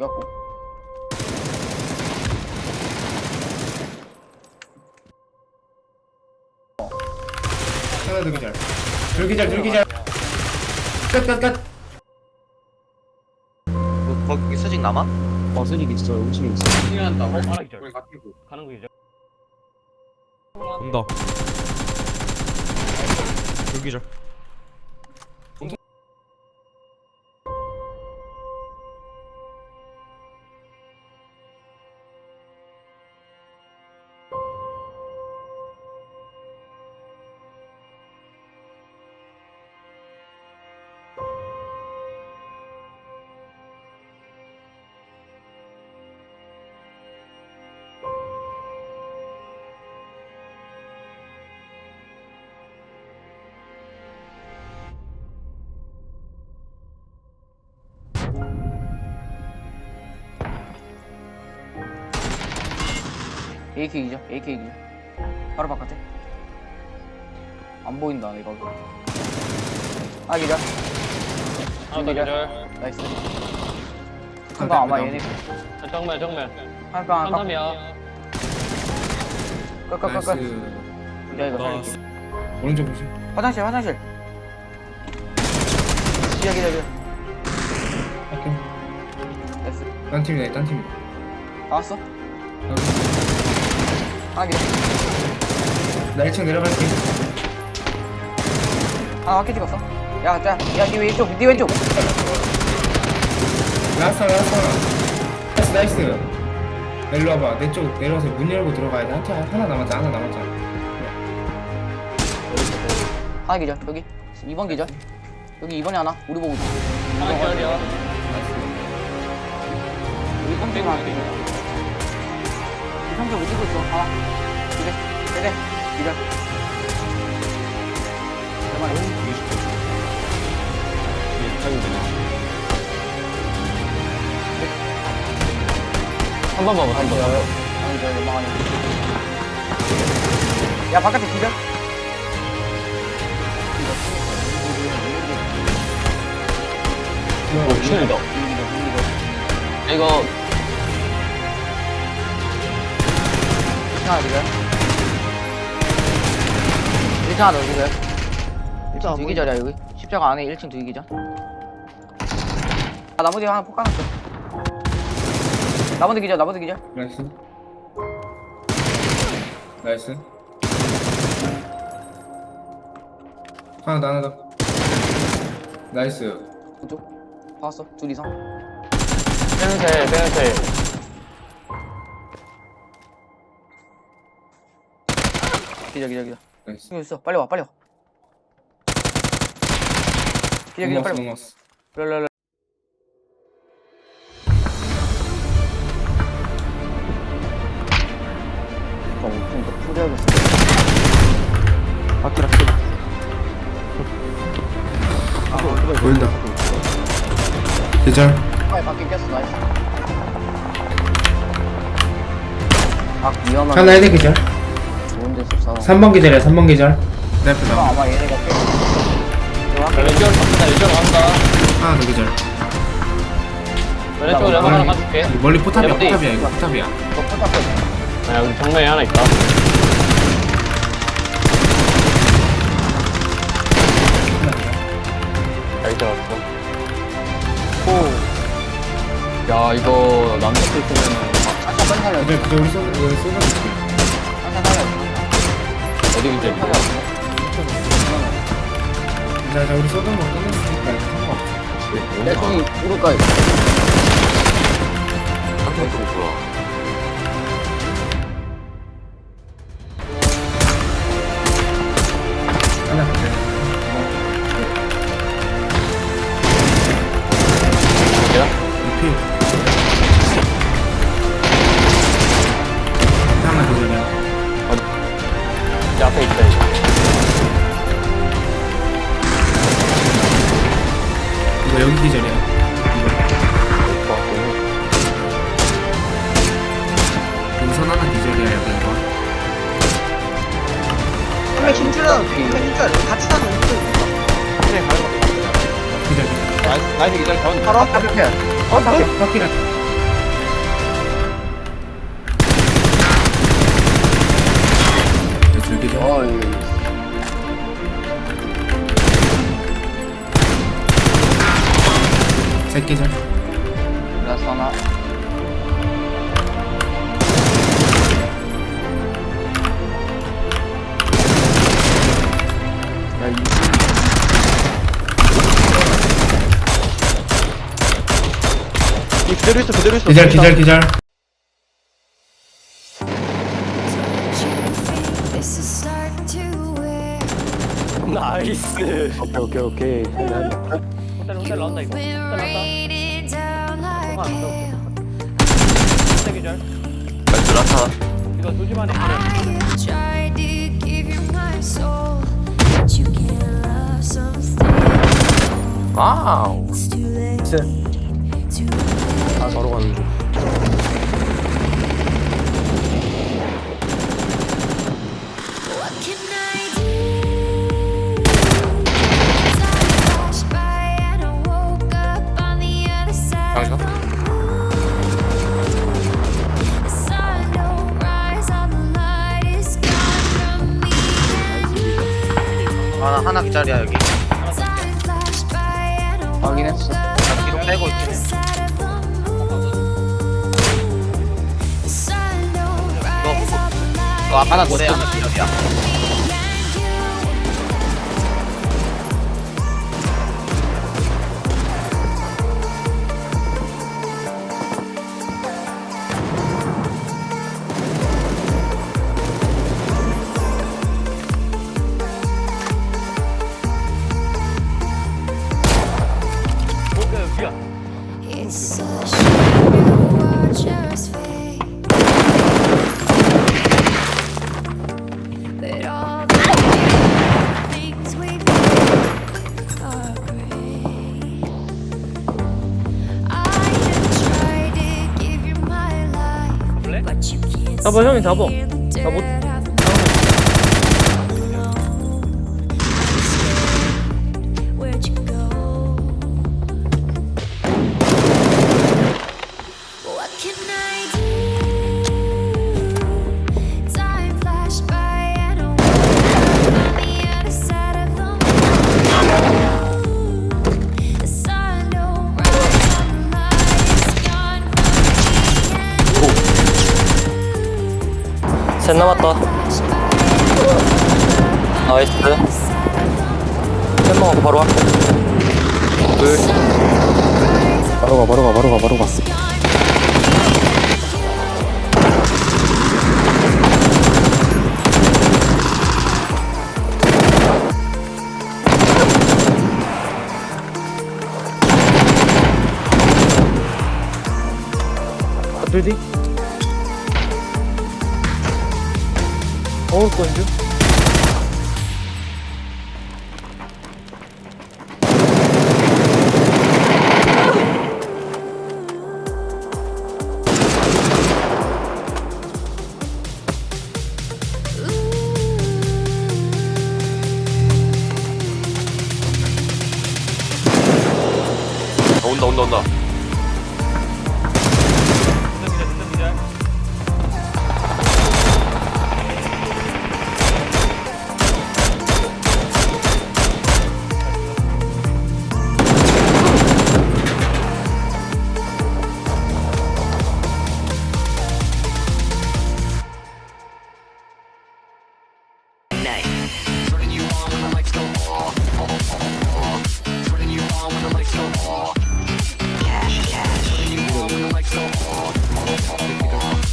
넘겼고 하나 더 기절. 둘 기절, 둘 기절. 끝, 끝, 끝. 그, 거기 수직 남아? 어 수직 있어 음식 있어 한다. 어, 하나 기절. 가는 거 기절. 온다. 여기절. AK 기절 AK 기절 바로 바깥에 안 보인다 이거. 아 기절. 하나 더 기절. 나이스. 큰거 아마 얘네 아, 정면 정면. 한방 한방. 삼삼이야. 끝끝끝끝. 나이스. 야 이거 나 살릴게. 오른쪽 보시. 화장실 화장실. 기절 기절 기절 오케이. 나이스 딴 팀이다, 딴 팀이다. 나왔어? 하 나 기절 나 1층 내려갈게. 하나 확히 찍었어 야 자 야 니 왼쪽 니 왼쪽 라스트, 라스트. 나이스, 나이스. 일로 와봐. 내 쪽 내려와서 문 열고 들어가야 돼. 한 팀, 하나 남았자, 하나 남았자. 하나 기절 여기 2번 기절 여기 2번에 하나 우리 보고 있어 하나 기절이야. 여기 뻥튀기 하나 기절 형제 못 찍고 있어 하나 기절 네네 기절 얼마나 한번 봐봐. 한 번. 아니 저 연막하네 야 바깥에 기절 오, 신이다. 이거 하나 기절 1층 하나 더 기절 1층 두 기절이야 여기 십자가 안에 1층 두 기절 아 나머지 하나 폭 까놨어 나머지 기절 나머지 기절 나이스. 나이스. 하나 더, 하나 더. 나이스. 그쪽 봤어 둘 이상 빼는새 빼는새. 기절 나이스. 여기 있어 빨리 와 빨리 와 넘어왔어, 빨리 와 넘어왔어. 랄랄랄 어, 좀더 풀어야겠어. 아키라 보인다. 계절. 빨리 밖에 꼈어, 나이스. 아, 위험한. 하나 헤드 계절. 좋은 데서 싸워. 3번 계절이야, 3번 계절. 내 앞에 이거 나와. 아마 얘네가 깼어. 왼쪽 갑니다. 왼쪽 간다. 하나 더 계절. 왼쪽 연막 하나 가줄게. 멀리 포탑이야? 포탑이야, 이거 포탑이야. 포탑. 아, 여기 정면에 하나 있다. 잘 들어갔어. 오. 야, 이거 남자 있으면 아까 빨리 살려. 그래, 그래, 우리 쏘, 우리. 어디 살려. 자, 자, 우리 쏘던 거 끝났으니까 상관없어. 내 손이 우르까지. 한테 또 뭐야? 나이스 나이스 기절 바로 앞에 앞에 어 밖에 밖에 줄기도 어 사나. 그대로 있어 그대로 있어 기절 기절 기절. 나이스 오케이, 오케이, 오케이. 호텔 호텔 나온다 이거 Been 호텔 나온다 raining down like hail. 호텔 기절 나이스 라타 이거 조심하네. 와우 too late. 쎄. Too late. 아, 바로 가는 중. What can I do? Time flashed by and I woke up on the other side of the moon. The sun don't rise, all the light is gone from me and you. 하나 하나 기다려 여기 확인했어. 뒤로 빼고 있지 the light 너 아까 하나 노래 더 잡아, 형이 잡아. see the 나 못- 셋 남았다 나이스 셋 먹고 바로 할게 둘 바로 가, 바로 가, 바로 가, 바로 가. 둘 뒤. 어울 건줄?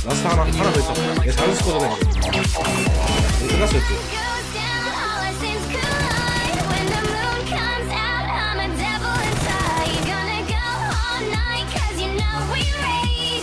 라스트 하나 하나 더 있어. 내가 잘스 거잖아. 끝났어 또. Goes down, all our sins collide. When the moon comes out, I'm a devil inside. Gonna go all night, 'cause you know we rage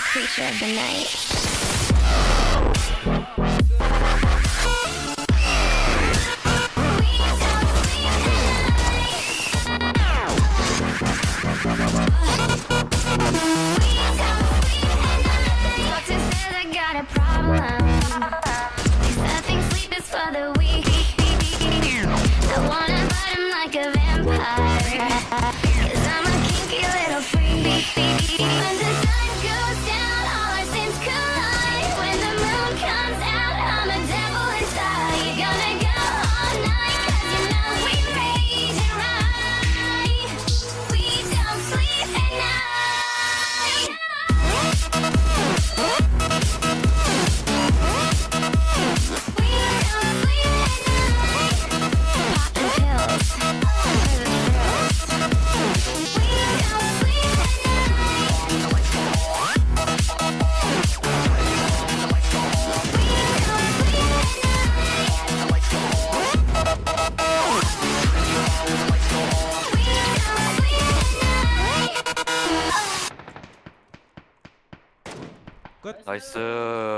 Creature of the night.